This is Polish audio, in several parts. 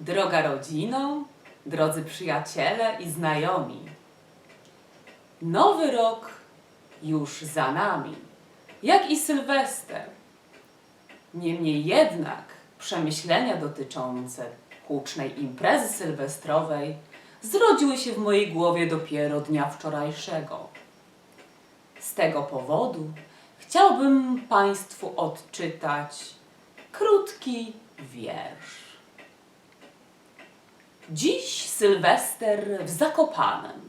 Droga rodzino, drodzy przyjaciele i znajomi. Nowy rok już za nami, jak i Sylwester. Niemniej jednak przemyślenia dotyczące hucznej imprezy sylwestrowej zrodziły się w mojej głowie dopiero dnia wczorajszego. Z tego powodu chciałbym Państwu odczytać krótki wiersz. Dziś Sylwester w Zakopanem.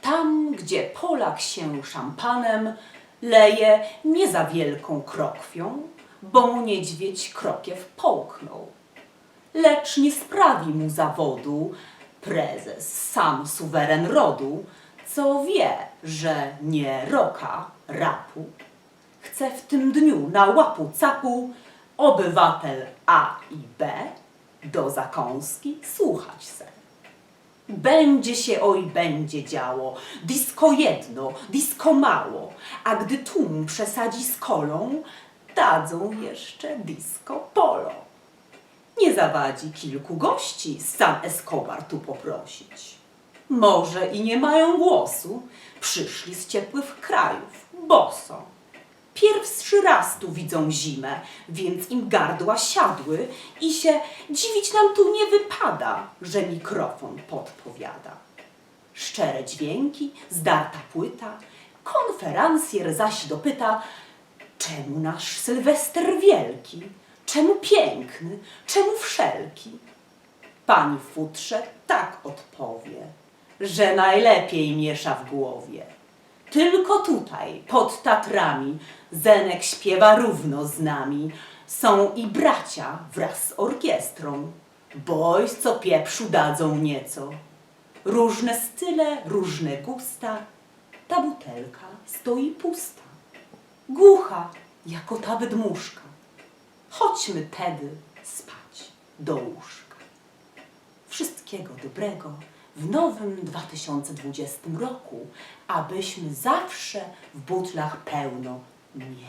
Tam, gdzie Polak się szampanem leje nie za wielką krokwią, bo mu niedźwiedź krokiew połknął. Lecz nie sprawi mu zawodu prezes, sam suweren rodu, co wie, że nie roka rapu. Chce w tym dniu na łapu capu obywatel A i do zakąski słuchać se. Będzie się oj będzie działo, disko jedno, disko mało, a gdy tłum przesadzi z kolą, dadzą jeszcze disco polo. Nie zawadzi kilku gości sam Escobar tu poprosić. Może i nie mają głosu, przyszli z ciepłych krajów, boso. Pierwszy raz tu widzą zimę, więc im gardła siadły i się dziwić nam tu nie wypada, że mikrofon podpowiada. Szczere dźwięki, zdarta płyta, konferansjer zaś dopyta, czemu nasz Sylwester wielki, czemu piękny, czemu wszelki? Pani futrze tak odpowie, że najlepiej miesza w głowie. Tylko tutaj, pod Tatrami, Zenek śpiewa równo z nami. Są i bracia wraz z orkiestrą, boś co pieprzu dadzą nieco. Różne style, różne gusta, ta butelka stoi pusta. Głucha, jako ta wydmuszka. Chodźmy tedy spać do łóżka. Wszystkiego dobrego w nowym 2020 roku, abyśmy zawsze w butlach pełno mieli.